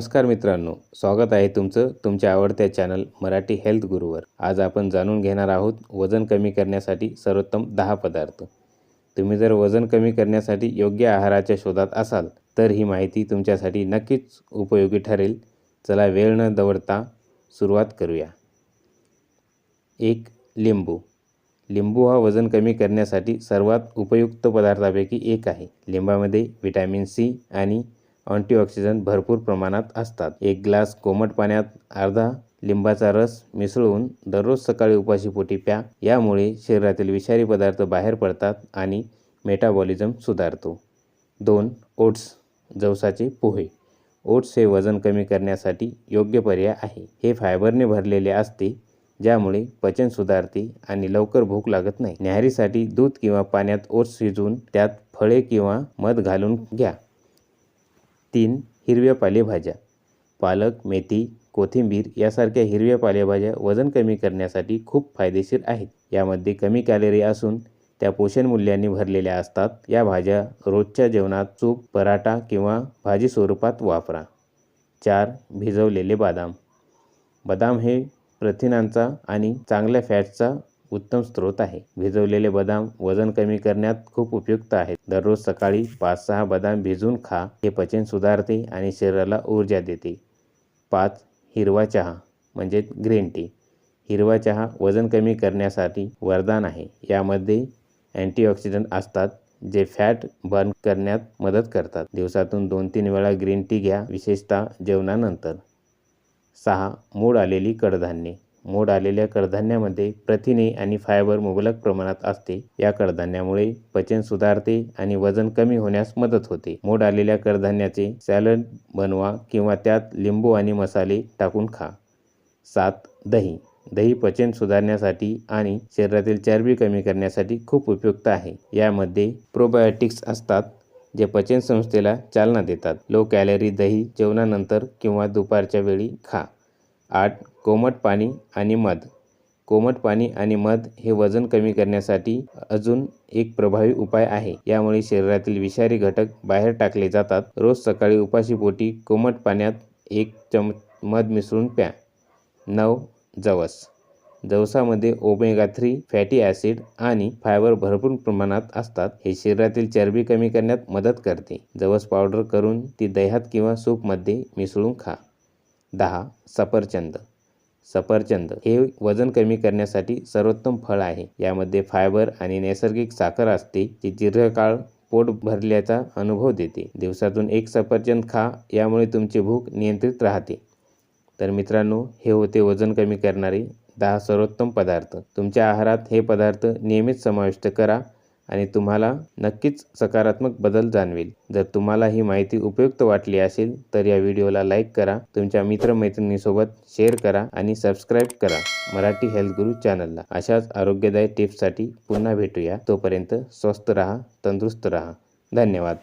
नमस्कार मित्रांनो स्वागत आहे तुमचं तुमच्या आवडत्या चॅनल मराठी हेल्थ गुरुवर. आज आपण जाणून घेणार आहोत वजन कमी करण्यासाठी सर्वोत्तम दहा पदार्थ. तुम्ही जर वजन कमी करण्यासाठी योग्य आहाराच्या शोधात असाल तर ही माहिती तुमच्यासाठी नक्कीच उपयोगी ठरेल. चला वेळ न दवडता सुरुवात करूया. एक लिंबू. लिंबू हा वजन कमी करण्यासाठी सर्वात उपयुक्त पदार्थापैकी एक आहे. लिंबामध्ये व्हिटॅमिन सी आणि अँटीऑक्सिडंट भरपूर प्रमाणात असतात. एक ग्लास कोमट पाण्यात अर्धा लिंबाचा रस मिसळून दररोज सकाळी उपाशीपोटी प्या. यामुळे शरीरातील विषारी पदार्थ बाहेर पडतात आणि मेटाबॉलिझम सुधारतो. दोन ओट्स जवसाचे पोहे. ओट्स हे वजन कमी करण्यासाठी योग्य पर्याय आहे. हे फायबरने भरलेले असते ज्यामुळे पचन सुधारते आणि लवकर भूक लागत नाही. न्याहारीसाठी दूध किंवा पाण्यात ओट्स शिजवून त्यात फळे किंवा मध घालून घ्या. तीन हिरव्या पालेभाज्या पालक मेथी कोथिंबीर यासारख्या हिरव्या पालेभाज्या वजन कमी करण्यासाठी खूप फायदेशीर आहेत. यामध्ये कमी कॅलरी असून त्या पोषण मूल्यांनी भरलेल्या असतात. या भाज्या रोजच्या जेवणात चूप पराठा किंवा भाजी स्वरूपात वापरा. चार भिजवलेले बदाम. बदाम हे प्रथिनांचा आणि चांगल्या फॅटचा उत्तम स्रोत आहे. भिजवलेले बदाम वजन कमी करण्यात खूप उपयुक्त आहेत. दररोज सकाळी पाच सहा बदाम भिजून खा. हे पचन सुधारते आणि शरीराला ऊर्जा देते. पाच हिरवा चहा म्हणजे ग्रीन टी. हिरवा चहा वजन कमी करण्यासाठी वरदान आहे. यामध्ये अँटीऑक्सिडंट असतात जे फॅट बर्न करण्यात मदत करतात. दिवसातून दोन तीन वेळा ग्रीन टी घ्या विशेषतः जेवणानंतर. सहा मूड आलेली कडधान्ये. मोड आलेल्या कडधान्यामध्ये प्रथिने आणि फायबर मुबलक प्रमाणात असते. या कडधान्यामुळे पचन सुधारते आणि वजन कमी होण्यास मदत होते. मोड आलेल्या कडधान्याचे सॅलड बनवा किंवा त्यात लिंबू आणि मसाले टाकून खा. सात दही. दही पचन सुधारण्यासाठी आणि शरीरातील चरबी कमी करण्यासाठी खूप उपयुक्त आहे. यामध्ये प्रोबायोटिक्स असतात जे पचन संस्थेला चालना देतात. लो कॅलरी दही जेवणानंतर किंवा दुपारच्या वेळी खा. आठ कोमट पाणी आणि मध. कोमट पाणी आणि मध हे वजन कमी करण्यासाठी अजून एक प्रभावी उपाय आहे. यामुळे शरीरातील विषारी घटक बाहेर टाकले जातात. रोज सकाळी उपाशीपोटी कोमट पाण्यात एक चम मध मिसळून प्या. नऊ जवस. जवसामध्ये ओमेगा थ्री फॅटी ॲसिड आणि फायबर भरपूर प्रमाणात असतात. हे शरीरातील चरबी कमी करण्यात मदत करते. जवस पावडर करून ती दह्यात किंवा सूपमध्ये मिसळून खा. दहा सफरचंद. सफरचंद हे वजन कमी करण्यासाठी सर्वोत्तम फळ आहे. यामध्ये फायबर आणि नैसर्गिक साखर असते जी दीर्घकाळ पोट भरल्याचा अनुभव देते. दिवसातून एक सफरचंद खा यामुळे तुमची भूक नियंत्रित राहते. तर मित्रांनो हे होते वजन कमी करणारे दहा सर्वोत्तम पदार्थ. तुमच्या आहारात हे पदार्थ नियमित समाविष्ट करा. आणि तुम्हाला नक्कीच सकारात्मक बदल जाणवेल. जर तुम्हाला ही माहिती उपयुक्त वाटली असेल तर या व्हिडिओला लाईक करा तुमच्या मित्रमैत्रिणीसोबत शेअर करा आणि सबस्क्राईब करा मराठी हेल्थ गुरु चॅनलला. अशाच आरोग्यदायी टिप्ससाठी पुन्हा भेटूया. तोपर्यंत स्वस्त रहा तंदुरुस्त रहा. धन्यवाद.